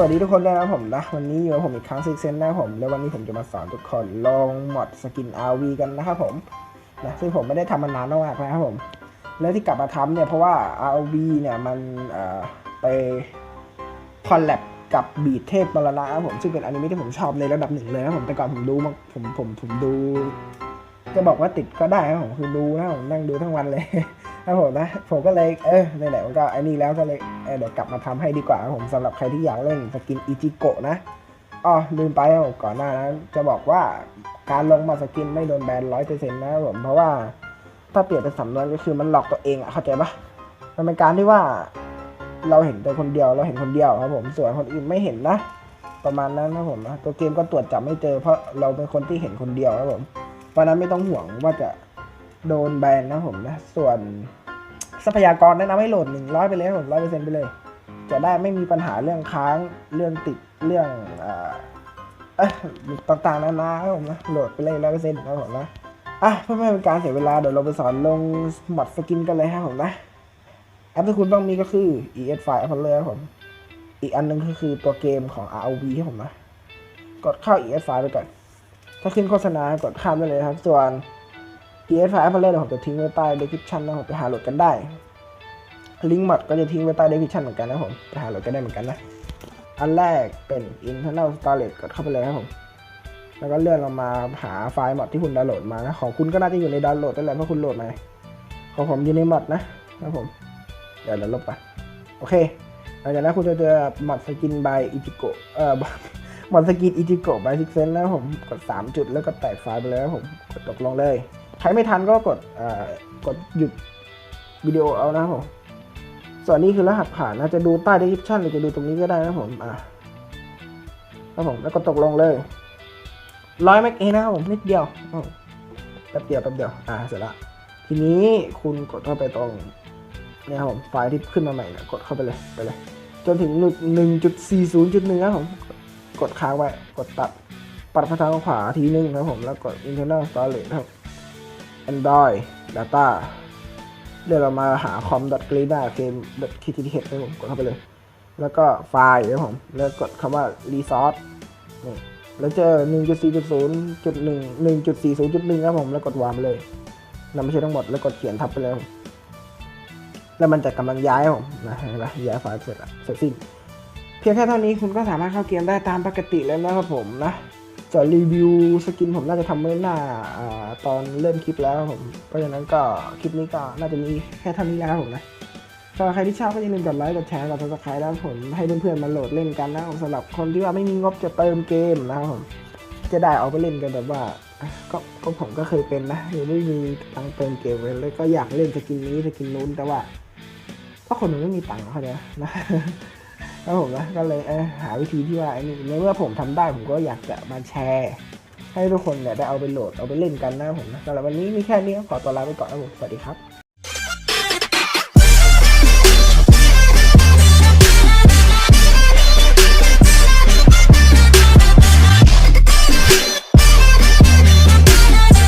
สวัสดีทุกคนด้วยนะผมนะวันนี้อยู่กับผมอีกครั้งซิกเซนนะผมแล้ววันนี้ผมจะมาสอนทุกคนลองมอดสกิน RV กันนะครับผมนะซึ่งผมไม่ได้ทำมานานมากนะครับผม แล้วที่กลับมาทำเนี่ยเพราะว่า RV เนี่ยมันเอ่อไปคอลแลบกับบีดเทพมรณะครับผมซึ่งเป็นอนิเมะที่ผมชอบในระดับหนึ่งเลยนะผมแต่ก่อนผมดูมาผมผมผมดู จะบอกว่าติดก็ได้ครับผมคือดูนะผมนั่งดูทั้งวันเลย ครับผมนะ ผมก็เลยเออไหนๆมันก็ไอ้นี่แล้วก็เลยเออเดี๋ยวกลับมาทำให้ดีกว่าครับผมสำหรับใครที่อยากเล่นสกินอิจิโกะนะอ๋อลืมไปครับผมก่อนหน้านั้นจะบอกว่าการลงมาสกินไม่โดนแบนร้อยเปอร์เซ็นต์นะครับผมเพราะว่าถ้าเปลี่ยนเป็นสำนวนก็คือมันหลอกตัวเองอะเข้าใจปะมันเป็นการที่ว่าเราเห็นตัวคนเดียวเราเห็นคนเดียวครับผมส่วนคนอื่นไม่เห็นนะ ประมาณนั้นนะผมนะตัวเกมก็ตรวจจับไม่เจอเพราะเราเป็นคนที่เห็นคนเดียวครับผมเพราะนั้นไม่ต้องห่วงว่าจะโดนแบนนะผมนะส่วน ทรัพยากรแนะนำให้โหลดหนึ่งร้อยไปเลยครับผมร้อยเปอร์เซ็นต์ไปเลย จะได้ไม่มีปัญหาเรื่องค้างเรื่องติดเรื่องเอ่อต่างๆนานาครับผมนะโหลดไปเลยร้อยเปอร์เซ็นต์ครับผมนะอะเพื่อไม่ให้เป็นการเสียเวลาเดี๋ยวเราไปสอนลงหมดสกินกันเลยครับผมนะแอปที่คุณต้องมีก็คือ ES File Apple ครับผมอีกอันหนึงก็คือตัวเกมของ ROV ครับผมนะกดเข้า ES File ไปก่อนถ้าขึ้นโฆษณากดข้ามได้เลยครับ ส่วน ES File Apple เดี๋ยวผมจะทิ้งไว้ใต้ description นะผมไปหาโหลดกันได้ ลิงก์หมดก็จะทิ้งไว้ใต้ description เหมือนกันนะผมไปหาโหลดกันได้เหมือนกันนะ อันแรกเป็น internal storage กดเข้าไปเลยครับผม แล้วก็เลื่อนลงมาหาไฟล์มอดที่คุณดาวน์โหลดมานะ ของคุณก็น่าจะอยู่ในดาวน์โหลดนั่นแหละเพราะคุณโหลดมาของผมอยู่ในมอดนะครับผม เดี๋ยวเราลบไปโอเคหลังจากนั้นคุณจะเจอมอดสกินบายอิจิโกะเอ่อมอดสกินอิจิโกะบายซิกเซนแล้วผมกด 3 จุดแล้วก็แตกไฟล์ไปเลยครับผมกดตกลงเลย ใครไม่ทันก็กดกดหยุดวิดีโอเอานะครับผมส่วนนี้คือรหัสผ่านนะจะดูใต้ description หรือจะดูตรงนี้ก็ได้นะผมอะครับผมแล้วก็ตกลงเลยร้อยเมกเองนะครับผมนิดเดียวแป๊บเดียวแป๊บเดียวอ่าเสร็จละทีนี้คุณกดเข้าไปตรงเนี่ยครับผมไฟล์ที่ขึ้นมาใหม่นี่ยกดเข้าไปเลยไปเลย จนถึงหนึ่งจุดสี่ศูนย์จุดหนึ่งครับผมกดค้างไว้กดตัดปัดไปทางขวาทีนึงครับผมแล้วกด internal storage ครับ android data เดี๋ยวเรามาหา com g r e e n a game k t t h ครับผมกดเข้าไปเลย แล้วก็ไฟล์ครับผมแล้วกดคำว่า resource นี่แล้วเจอ 1.4.0.1 1.40.1ครับผมแล้วกดวางไปเลยนั่นไม่ใช่ทั้งหมดแล้วกดเขียนทับไปเลยครับแล้วมันจะกำลังย้ายครับผมนะเห็นไหมย้ายไฟล์เสร็จเสร็จสิ้น เพียงแค่เท่านี้คุณก็สามารถเข้าเกมได้ตามปกติแล้วนะครับผมนะ ส่วนรีวิวสกินผมน่าจะทำไว้หน้าอตอนเริ่มคลิปแล้วผม เพราะฉะนั้นก็คลิปนี้ก็น่าจะมีแค่เท่านี้แล้วผมนะสำหรับใครที่ชอบก็อย่าลืมกดไลค์ กดแชร์ กดซับสไครต์แล้วผมให้เพื่อนๆมาโหลดเล่นกันนะครับสำหรับคนที่ว่าไม่มีงบจะเติมเกมนะครับผม จะได้เอาไปเล่นกันแบบว่าก็ก็ผมก็เคยเป็นนะยังไม่มีตังเติมเกมเลยก็อยากเล่นสกินนี้สกินนู้นแต่ว่าก็คนมันไม่มีตังค์เขาใจปะนะ แล้วผมนะก็เลยหาวิธีที่ว่าไอ้นี่ในเมื่อผมทำได้ผมก็อยากจะมาแชร์ ให้ทุกคนเนี่ยได้เอาไปโหลดเอาไปเล่นกันนะผมนะสำหรับวันนี้มีแค่นี้ขอตัวลาไปก่อนนะผมสวัสดีครับ